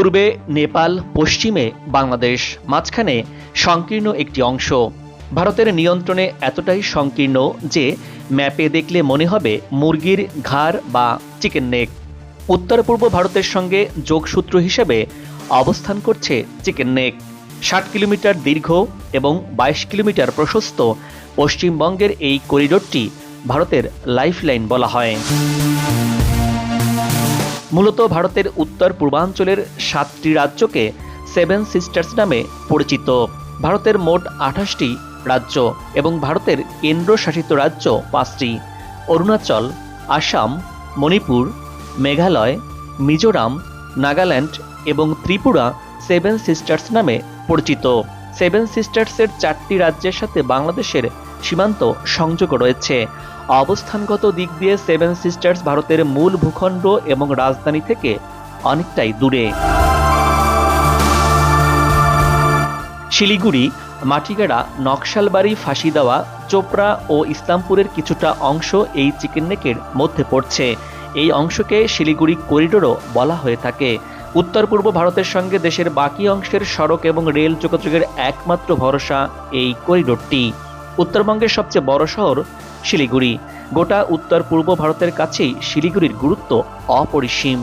পূর্বে নেপাল, পশ্চিমে বাংলাদেশ, মাঝখানে সংকীর্ণ একটি অংশ। ভারতের নিয়ন্ত্রণে এতটাই সংকীর্ণ যে ম্যাপে দেখলে মনে হবে মুরগির ঘাড় বা চিকেন নেক। উত্তর পূর্ব ভারতের সঙ্গে যোগসূত্র হিসেবে অবস্থান করছে চিকেন নেক। ষাট কিলোমিটার দীর্ঘ এবং বাইশ কিলোমিটার প্রশস্ত পশ্চিমবঙ্গের এই করিডোরটি ভারতের লাইফলাইন বলা হয়। মূলত ভারতের উত্তর পূর্বাঞ্চলের সাতটি রাজ্যকে সেভেন সিস্টার্স নামে পরিচিত। ভারতের মোট আঠাশটি রাজ্য এবং ভারতের কেন্দ্রশাসিত রাজ্য পাঁচটি। অরুণাচল, আসাম, মণিপুর, মেঘালয়, মিজোরাম, নাগাল্যান্ড এবং ত্রিপুরা সেভেন সিস্টার্স নামে পরিচিত। সেভেন সিস্টার্সের চারটি রাজ্যের সাথে বাংলাদেশের সীমান্ত সংযোগ রয়েছে। অবস্থানগত দিক দিয়ে সেভেন সিস্টার্স ভারতের মূল ভূখণ্ড এবং রাজধানী থেকে অনেকটাই দূরে। শিলিগুড়ি, মাটিগাড়া, নকশালবাড়ি ফাঁসি দেওয়া চোপড়া ও ইসলামপুরের কিছুটা অংশ এই চিকেন নেকের মধ্যে পড়ছে। এই অংশকে শিলিগুড়ি করিডোরও বলা হয়ে থাকে। উত্তর পূর্ব ভারতের সঙ্গে দেশের বাকি অংশের সড়ক এবং রেল যোগাযোগের একমাত্র ভরসা এই করিডোরটি। উত্তরবঙ্গের সবচেয়ে বড় শহর শিলিগুড়ি। গোটা উত্তর পূর্ব ভারতের কাছেই শিলিগুড়ির গুরুত্ব অপরিসীম।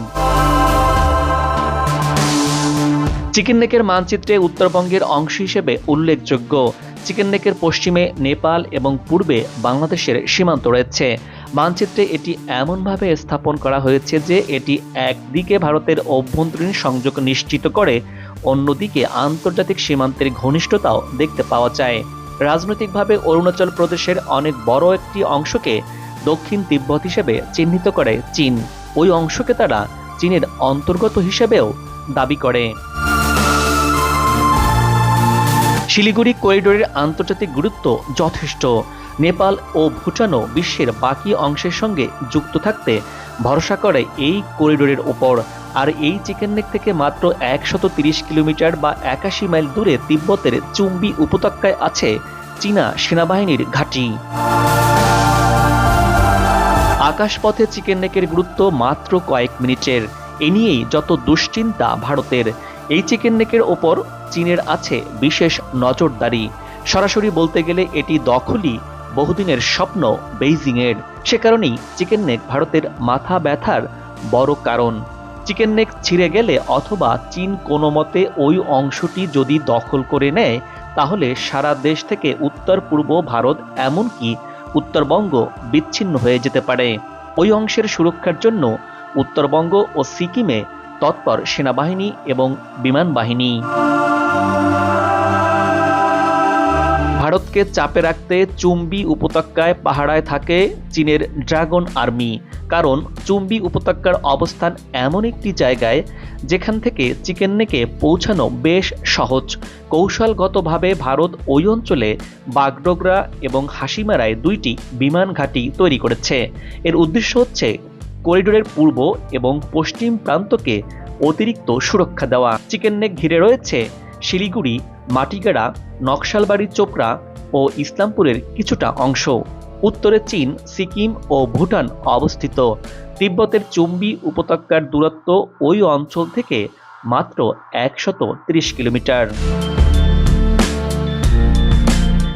চিকেন নেকের মানচিত্রে উত্তরবঙ্গের অংশ হিসেবে উল্লেখযোগ্য। চিকেন নেকের পশ্চিমে নেপাল এবং পূর্বে বাংলাদেশের সীমান্ত রয়েছে। মানচিত্রে এটি এমনভাবে স্থাপন করা হয়েছে যে এটি একদিকে ভারতের অভ্যন্তরীণ সংযোগ নিশ্চিত করে, অন্যদিকে আন্তর্জাতিক সীমান্তের ঘনিষ্ঠতাও দেখতে পাওয়া যায়। রাজনৈতিকভাবে অরুণাচল প্রদেশের অনেক বড় একটি অংশকে দক্ষিণ তিব্বত হিসেবে চিহ্নিত করে চীন। ওই অংশকে তারা চীনের অন্তর্গত হিসেবেও দাবি করে। শিলিগুড়ি করিডোরের আন্তর্জাতিক গুরুত্ব যথেষ্ট। নেপাল ও ভুটানও বিশ্বের বাকি অংশের সঙ্গে যুক্ত থাকতে ভরসা করে এই করিডোরের ওপর আর এই চিকেন নেক থেকে মাত্র একশত কিলোমিটার বা একাশি মাইল দূরে তিব্বতের চুম্বি উপত্যকায় আছে চীনা সেনাবাহিনীর ঘাঁটি। আকাশপথে চিকেন নেকের গুরুত্ব মাত্র কয়েক মিনিটের। এ নিয়েই যত দুশ্চিন্তা ভারতের, এই চিকেন নেকের ওপর চীনের আছে বিশেষ নজরদারি। সরাসরি বলতে গেলে এটি দখলই বহুদিনের স্বপ্ন বেইজিংয়ের। সে কারণেই চিকেন নেক ভারতের মাথা ব্যথার বড় কারণ। চিকেন নেক ছিঁড়ে গেলে অথবা চীন কোনো মতে ওই অংশটি যদি দখল করে নেয় তাহলে সারা দেশ থেকে উত্তর পূর্ব ভারত এমনকি উত্তরবঙ্গ বিচ্ছিন্ন হয়ে যেতে পারে। ওই অংশের সুরক্ষার জন্য উত্তরবঙ্গ ও সিকিমে তৎপর সেনাবাহিনী এবং বিমান বাহিনী। ভারতকে চাপে রাখতে চুম্বি উপত্যকায় পাহারায় থাকে চীনের ড্রাগন আর্মি। কারণ চুম্বি উপত্যকার অবস্থান এমন একটি জায়গায় যেখান থেকে চিকেন নেকে পৌঁছানো বেশ সহজ। কৌশলগতভাবে ভারত ওই অঞ্চলে বাগডোগরা এবং হাসিমারায় দুইটি বিমান ঘাঁটি তৈরি করেছে। এর উদ্দেশ্য হচ্ছে করিডোরের পূর্ব এবং পশ্চিম প্রান্তকে অতিরিক্ত সুরক্ষা দেওয়া। চিকেন নেক ঘিরে রয়েছে শিলিগুড়ি মাটিগাড়া, নকশালবাড়ি চোপড়া ও ইসলামপুরের কিছুটা অংশ। উত্তরে চীন, সিকিম ও ভুটান অবস্থিত। তিব্বতের চুম্বি উপত্যকার দূরত্ব ওই অঞ্চল থেকে মাত্র একশত কিলোমিটার।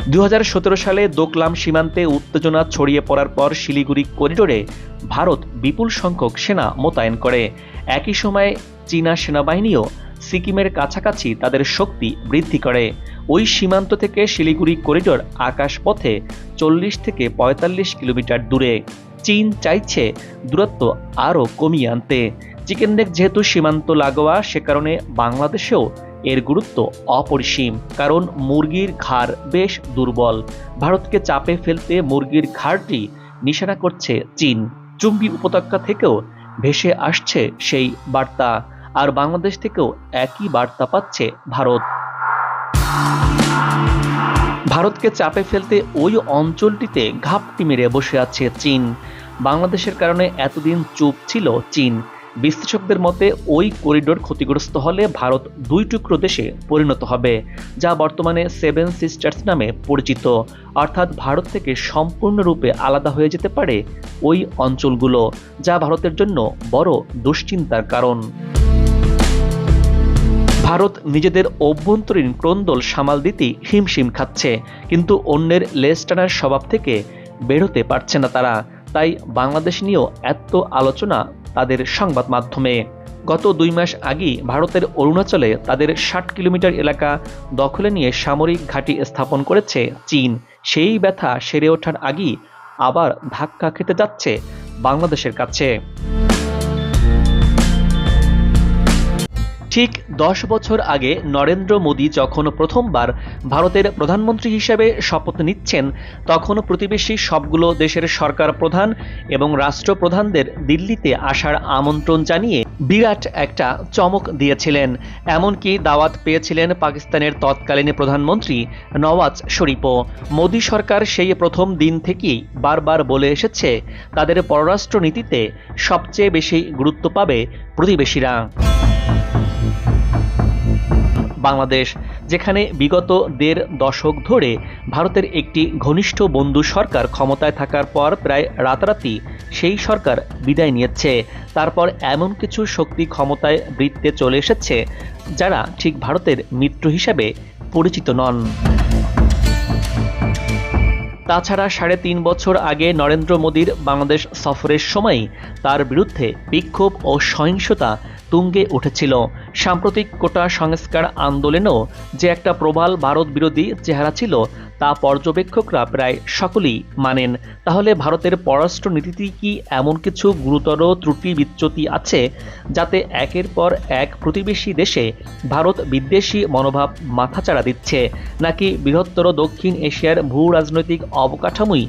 দু হাজার সতেরো সালে দোকলাম সীমান্তে উত্তেজনা ছড়িয়ে পড়ার পর শিলিগুড়ি করিডোরে ভারত বিপুল সংখ্যক সেনা মোতায়েন করে। একই সময়ে চীনা সেনাবাহিনীও সিকিমের কাছাকাছি তাদের শক্তি বৃদ্ধি করে। ওই সীমান্ত থেকে শিলিগুড়ি করিডোর আকাশপথে চল্লিশ থেকে পঁয়তাল্লিশ কিলোমিটার দূরে। চীন চাইছে দূরত্ব আরও কমিয়ে আনতে। চিকেন নেক যেহেতু সীমান্ত লাগোয়া, সে কারণে বাংলাদেশেও এর গুরুত্ব অপরিসীম। কারণ মুরগির ঘাড় বেশ দুর্বল। ভারতকে চাপে ফেলতে মুরগির ঘাড়টি নিশানা করছে চীন। চুম্বি উপত্যকা থেকেও ভেসে আসছে সেই বার্তা। আর বাংলাদেশ থেকেও একই বার্তা পাচ্ছে ভারত। ভারতকে চাপে ফেলতে ওই অঞ্চলটিতে ঘাপটি মেরে বসে আছে চীন। বাংলাদেশের কারণে এতদিন চুপ ছিল চীন। বিশ্লেষকদের মতে, ওই করিডোর ক্ষতিগ্রস্ত হলে ভারত দুই টুকরো দেশে পরিণত হবে, যা বর্তমানে সেভেন সিস্টার্স নামে পরিচিত। অর্থাৎ ভারত থেকে সম্পূর্ণরূপে আলাদা হয়ে যেতে পারে ওই অঞ্চলগুলো, যা ভারতের জন্য বড় দুশ্চিন্তার কারণ। ভারত নিজেদের অভ্যন্তরীণ ক্রন্দল সামাল দিতেই হিমশিম খাচ্ছে। কিন্তু অন্যের লেজ টানার স্বভাব থেকে বেরোতে পারছে না তারা। তাই বাংলাদেশ নিয়েও এত আলোচনা তাদের সংবাদ মাধ্যমে। গত দুই মাস আগেই ভারতের অরুণাচলে তাদের ষাট কিলোমিটার এলাকা দখলে নিয়ে সামরিক ঘাঁটি স্থাপন করেছে চীন। সেই ব্যথা সেরে ওঠার আগেই আবার ধাক্কা খেতে যাচ্ছে বাংলাদেশের কাছে। ঠিক দশ বছর আগে নরেন্দ্র মোদী যখন প্রথমবার ভারতের প্রধানমন্ত্রী হিসেবে শপথ নিচ্ছেন, তখন প্রতিবেশী সবগুলো দেশের সরকার প্রধান এবং রাষ্ট্রপ্রধানদের দিল্লিতে আসার আমন্ত্রণ জানিয়ে বিরাট একটা চমক দিয়েছিলেন। এমনকি দাওয়াত পেয়েছিলেন পাকিস্তানের তৎকালীন প্রধানমন্ত্রী নওয়াজ শরীফও। মোদী সরকার সেই প্রথম দিন থেকেই বারবার বলে এসেছে, তাদের পররাষ্ট্র নীতিতে সবচেয়ে বেশি গুরুত্ব পাবে প্রতিবেশীরা। বাংলাদেশ, যেখানে বিগত দেড় দশক ধরে ভারতের একটি ঘনিষ্ঠ বন্ধু সরকার ক্ষমতায় থাকার পর প্রায় রাতারাতি সেই সরকার বিদায় নিয়েছে। তারপর এমন কিছু শক্তি ক্ষমতায় বৃত্তে চলে এসেছে, যারা ঠিক ভারতের মিত্র হিসাবে পরিচিত নন। তাছাড়া সাড়ে তিন বছর আগে নরেন্দ্র মোদীর বাংলাদেশ সফরের সময় তার বিরুদ্ধে বিক্ষোভ ও সহিংসতা তুঙ্গে উঠেছিল। সাম্প্রতিক কোটা সংস্কার আন্দোলনেও যে একটা প্রবাল ভারত বিরোধী চেহারা ছিল, তা পর্যবেক্ষকরা প্রায় সকলেই মানেন। তাহলে ভারতের পররাষ্ট্র নীতিতে কি এমন কিছু গুরুতর ত্রুটি বিচ্যুতি আছে, যাতে একের পর এক প্রতিবেশী দেশে ভারত বিদ্বেষী মনোভাব মাথাচাড়া দিচ্ছে, নাকি বৃহত্তর দক্ষিণ এশিয়ার ভূ রাজনৈতিক অবকাঠামোই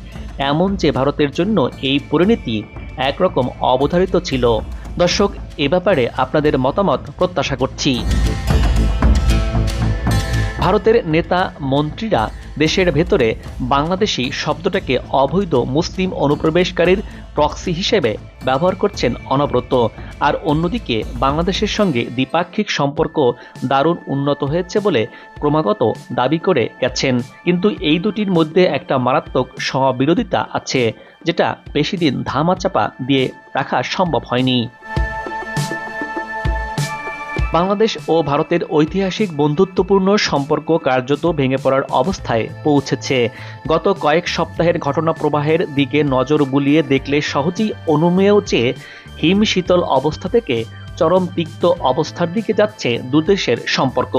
এমন যে ভারতের জন্য এই পরিণতি একরকম অবধারিত ছিল? দর্শক, এ ব্যাপারে আপনাদের মতামত প্রত্যাশা করছি। ভারতের নেতা, মন্ত্রীরা দেশের ভেতরে বাংলাদেশি শব্দটাকে অবৈধ মুসলিম অনুপ্রবেশকারীর প্রক্সি হিসেবে ব্যবহার করছেন অনবরত। আর অন্যদিকে, বাংলাদেশের সঙ্গে দ্বিপাক্ষিক সম্পর্ক দারুণ উন্নত হয়েছে বলে ক্রমাগত দাবি করে গেছেন। কিন্তু এই দুটির মধ্যে একটা মারাত্মক সবিরোধিতা আছে, যেটা বেশি দিন ধামাচাপা দিয়ে রাখা সম্ভব হয়নি। বাংলাদেশ ও ভারতের ঐতিহাসিক বন্ধুত্বপূর্ণ সম্পর্ক কার্যত ভেঙে পড়ার অবস্থায় পৌঁছেছে। গত কয়েক সপ্তাহের ঘটনা প্রবাহের দিকে নজর বুলিয়ে দেখলে সহজেই অনুমেয় চেয়ে হিম শীতল অবস্থা থেকে চরম তিক্ত অবস্থার দিকে যাচ্ছে দুদেশের সম্পর্ক।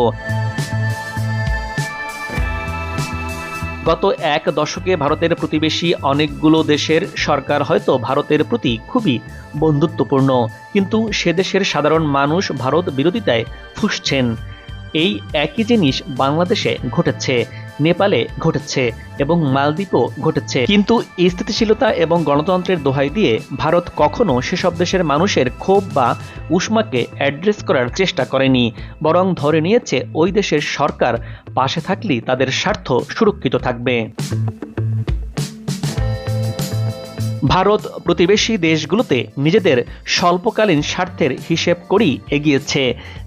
গত এক দশকে ভারতের প্রতিবেশী অনেকগুলো দেশের সরকার হয়তো ভারতের প্রতি খুবই বন্ধুত্বপূর্ণ, কিন্তু সে দেশের সাধারণ মানুষ ভারত বিরোধিতায় ফুসছেন। এই একই জিনিস বাংলাদেশে ঘটেছে। নেপালে ঘটেছে এবং মালদ্বীপও ঘটেছে। কিন্তু স্থিতিশীলতা এবং গণতন্ত্রের দোহাই দিয়ে ভারত কখনো সেসব দেশের মানুষের ক্ষোভ বা উষ্মাকে অ্যাড্রেস করার চেষ্টা করেনি, বরং ধরে নিয়েছে ওই দেশের সরকার পাশে থাকলেই তাদের স্বার্থ সুরক্ষিত থাকবে। ভারত প্রতিবেশী দেশগুলোতে নিজেদের স্বল্পকালীন স্বার্থের হিসেব করেই এগিয়েছে।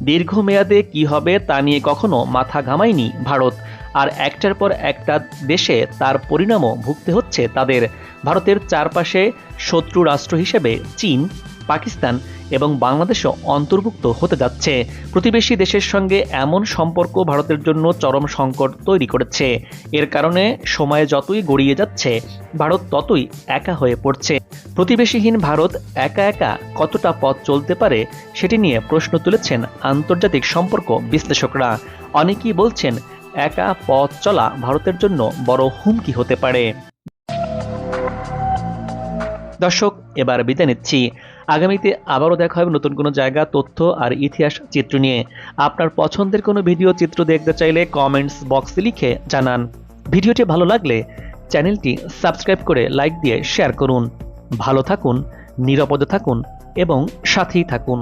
দীর্ঘমেয়াদে কি হবে তা নিয়ে কখনো মাথা ঘামায়নি ভারত। আর একটার পর একটা দেশে তার পরিণামও ভুগতে হচ্ছে তাদের। ভারতের চারপাশে শত্রু রাষ্ট্র হিসেবে চীন, পাকিস্তান এবং বাংলাদেশও অন্তর্ভুক্ত হতে যাচ্ছে। প্রতিবেশী দেশের সঙ্গে এমন সম্পর্ক ভারতের জন্য চরম সংকট তৈরি করেছে। এর কারণে সময় যতই গড়িয়ে যাচ্ছে, ভারত ততই একা হয়ে পড়ছে। প্রতিবেশীহীন ভারত একা একা কতটা পথ চলতে পারে, সেটি নিয়ে প্রশ্ন তুলেছেন আন্তর্জাতিক সম্পর্ক বিশ্লেষকরা। অনেকেই বলছেন একা পথ চলা ভারতের জন্য বড় হুমকি হতে পারে। দর্শক, এবার বিদায় নিচ্ছি। আগামীতে আবারও দেখা হবে নতুন কোনো জায়গা, তথ্য আর ইতিহাস চিত্র নিয়ে। আপনার পছন্দের কোনো ভিডিও চিত্র দেখতে চাইলে কমেন্টস বক্সে লিখে জানান। ভিডিওটি ভালো লাগলে চ্যানেলটি সাবস্ক্রাইব করে লাইক দিয়ে শেয়ার করুন। ভালো থাকুন, নিরাপদে থাকুন এবং সাথেই থাকুন।